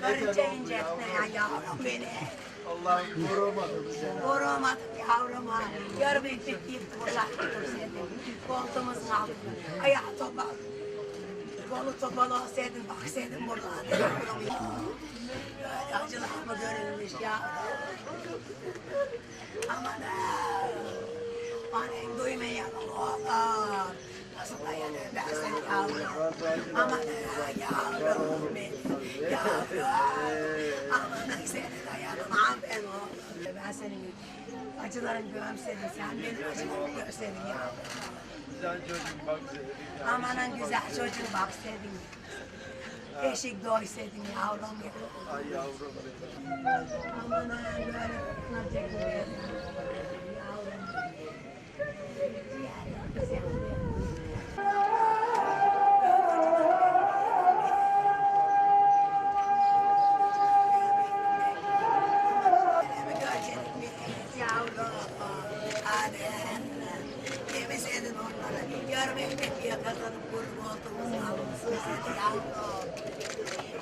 Karınca inceltme ya yavrum beni. Allah'ım koruma bizi. Vuramadık yavruma. Yarım ettik deyip fırlattım seni. Koltuğumuzun altına. Ayağı topal. Kolu topal olsaydın baksaydın buralarda yavrum. Böyle acılar mı görülmüş ya? Aman ha. Annen duymayalım oğlum. Nasıl dayanır ben seni yavrum? Aman ha yavrum benim. Yavrum. Aman seni dayanamam ben oğlum. Ben senin acılarını gömsedim. Sen benim acılarımı görsedin yavrum. Güzel çocuk bak seni. Amanın güzel çocuğu bak sevdin. Eşik doysaydın yavrum ya. Ay yavrum benim. Aman böyle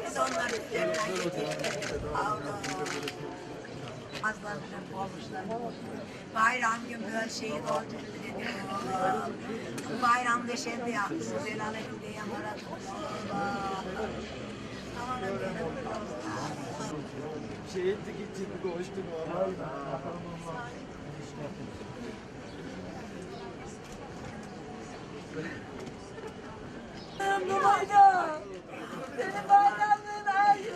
Biz onları üzerinden. Yavrum. Azlarından olmuşlar. Bayram gün böyle şehit olacak dedim oğlum. Bayram deşendi yaptınız. El alem diye oğlum. Aman benim Şehitlik için koştuk oğlum. Bu bayram. Senin bayramlığın her yıl.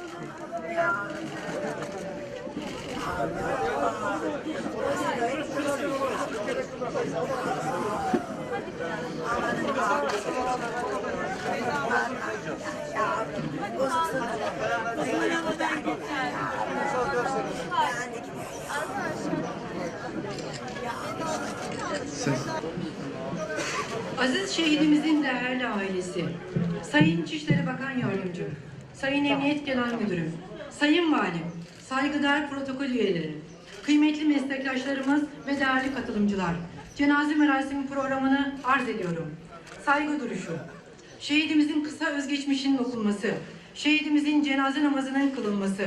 Aziz şehidimizin değerli ailesi, Sayın İçişleri Bakan Yardımcı, Sayın Emniyet Genel Müdürü, Sayın Valim, saygıdeğer protokol üyeleri, kıymetli meslektaşlarımız ve değerli katılımcılar, cenaze merasimi programını arz ediyorum. Saygı duruşu, şehidimizin kısa özgeçmişinin okunması, şehidimizin cenaze namazının kılınması,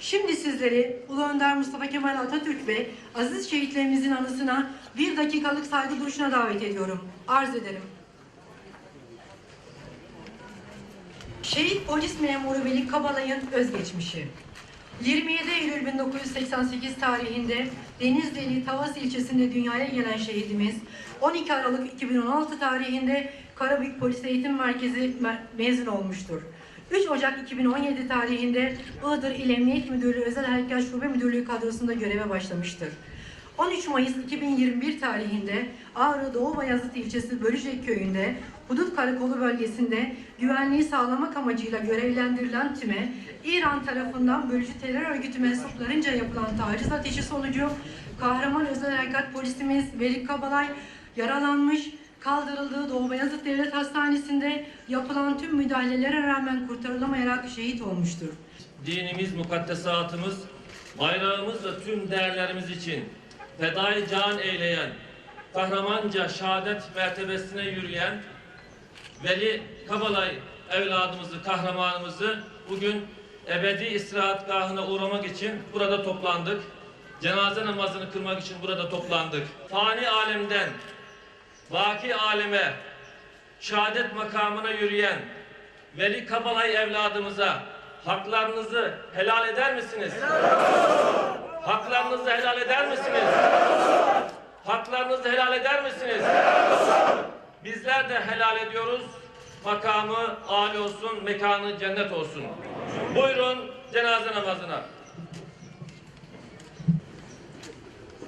Şimdi sizleri Ulu Önder Mustafa Kemal Atatürk ve aziz şehitlerimizin anısına bir dakikalık saygı duruşuna davet ediyorum. Arz ederim. Şehit polis memuru Veli Kabalay'ın özgeçmişi. 27 Eylül 1988 tarihinde Denizli Tavas ilçesinde dünyaya gelen şehidimiz 12 Aralık 2016 tarihinde Karabük Polis Eğitim Merkezi me- mezun olmuştur. 3 Ocak 2017 tarihinde Iğdır İl Emniyet Müdürlüğü Özel Harekat Şube Müdürlüğü kadrosunda göreve başlamıştır. 13 Mayıs 2021 tarihinde Ağrı Doğu Bayazıt ilçesi Bölücek köyünde Hudut Karakolu bölgesinde güvenliği sağlamak amacıyla görevlendirilen time İran tarafından bölücü terör örgütü mensuplarınca yapılan taciz ateşi sonucu kahraman özel harekat polisimiz Veli Kabalay yaralanmış, kaldırıldığı Doğu Bayazıt Devlet Hastanesi'nde yapılan tüm müdahalelere rağmen kurtarılamayarak şehit olmuştur. dinimiz, mukaddesatımız, bayrağımız ve tüm değerlerimiz için fedai can eyleyen, kahramanca şehadet mertebesine yürüyen Veli Kabalay evladımızı, kahramanımızı bugün ebedi istirahatgahına uğramak için burada toplandık. Cenaze namazını kılmak için burada toplandık. Fani alemden vaki aleme şehadet makamına yürüyen Veli Kabalay evladımıza haklarınızı helal eder misiniz? Haklarınızı helal eder misiniz? Haklarınızı helal eder misiniz? Bizler de helal ediyoruz. Makamı âli olsun, mekanı cennet olsun. Buyurun cenaze namazına.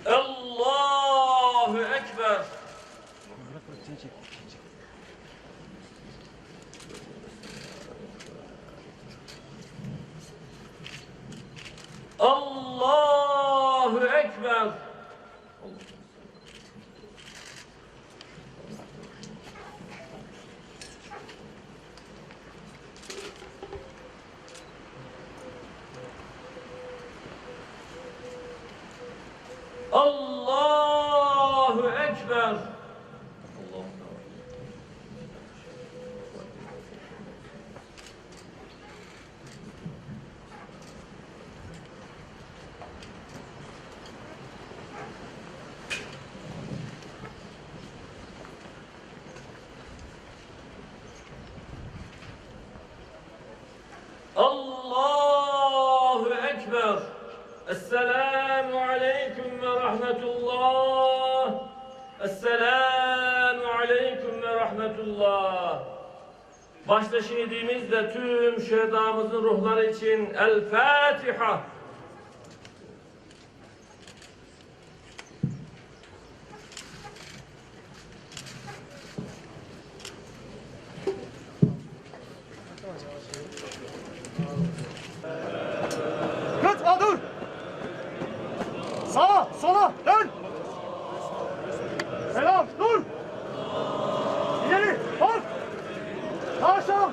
Allahu Ekber. Allahu Ekber. Allahu Ekber. Allahu Ekber. aleyküm ve rahmetullah. Esselamu aleyküm ve rahmetullah. Başta şehidimizle tüm şehidamızın ruhları için El Fatiha. Sağa, sola, dön. Selam, dur. İleri, bak. Sağ, sağ.